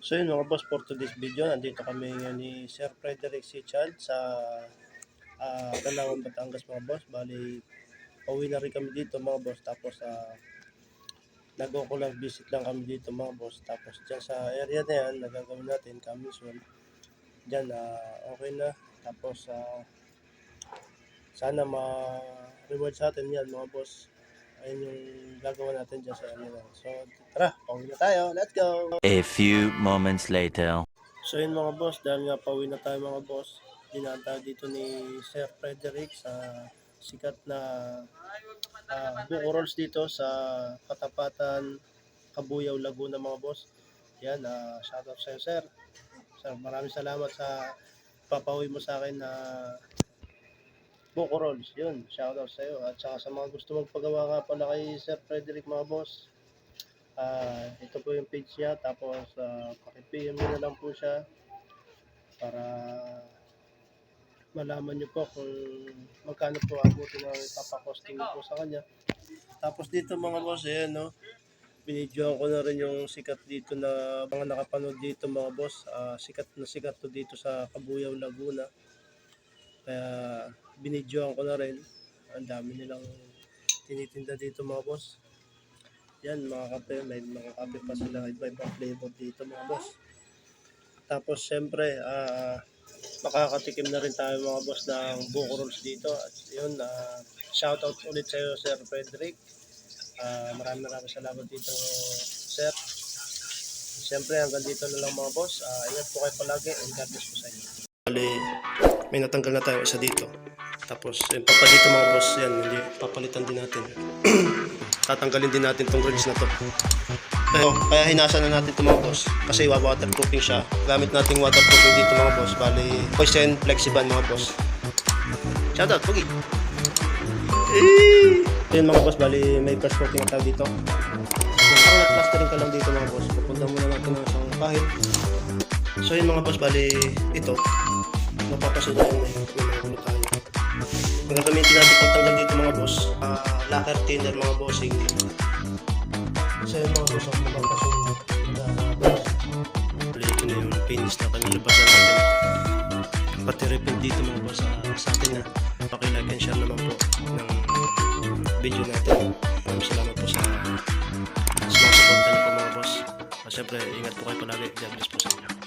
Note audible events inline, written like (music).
So yun mga boss, for today's video, nandito kami ngayon ni Sir Frederick Sichal sa uh, Galawan, Batangas mga boss. Bali, pauwi na rin kami dito mga boss. Tapos uh, nag-ocular visit lang kami dito mga boss. Tapos dyan sa area na yan, nagagawin natin coming soon. Dyan, ah, okay na. Tapos uh, sana ma-reward sa atin yan mga boss. Ayun yung gagawa natin dyan sa na. So tara, pauwi na tayo. Let's go! A few moments later. So yun mga boss, dahil nga pauwi na tayo mga boss, dinaan tayo dito ni Sir Frederick sa sikat na uh, buko rolls dito sa Katapatan, Kabuyaw, Laguna mga boss. Yan, uh, shout out sa'yo sir. Sir, maraming salamat sa papawi mo sa akin na buko rolls. Yun, shout out sa'yo. At saka sa mga gusto magpagawa nga pala kay Sir Frederick mga boss, Ah, ito po yung page niya tapos uh, paki-PM niyo na lang po siya para malaman niyo po kung magkano po abutin na ipapakosting niyo po sa kanya. Tapos dito mga boss, ayan no, binidyoan ko na rin yung sikat dito na mga nakapanood dito mga boss. Ah, sikat na sikat to dito sa Kabuyaw, Laguna. Kaya binidyoan ko na rin. Ang dami nilang tinitinda dito mga boss. Yan mga kape, may mga kape pa sila, iba-ibang flavor dito mga boss. Tapos siyempre, ah makakatikim na rin tayo mga boss ng buko rolls dito. At yun, uh, shout out ulit sa iyo Sir Frederick. Ah maraming maraming salamat dito Sir. Siyempre hanggang dito na lang mga boss. Ah ingat po kayo palagi and God bless po sa inyo. Bali, may natanggal na tayo isa dito. Tapos, yung papa dito mga boss, yan, hindi, papalitan din natin. (clears throat) tatanggalin din natin tong grills na to. Pero, kaya hinasa na natin ito mga boss. Kasi waterproofing siya. Gamit nating waterproofing dito mga boss. Bali, poison flexiban mga boss. Shoutout, Pugi! Eh! Ayun mga boss, bali may press coating tayo dito. Parang nag-plastering ka lang dito mga boss. Pupunta muna natin ng isang kahit. So yun mga boss, bali ito. Mapapasunod yung may, mga tayo. Gagamitin natin pagtanggal dito mga boss, ah, lacquer thinner mga bossing. So yun mga boss, ang mapapasunod. Bali ito na yung finish na kanilabasan natin. Pati refill dito mga boss ah, sa atin na pakilike and share naman po ng video natin. Salamat po sa sa mga supportan niyo po mga boss. At syempre, ingat po kayo palagi. God bless po sa inyo.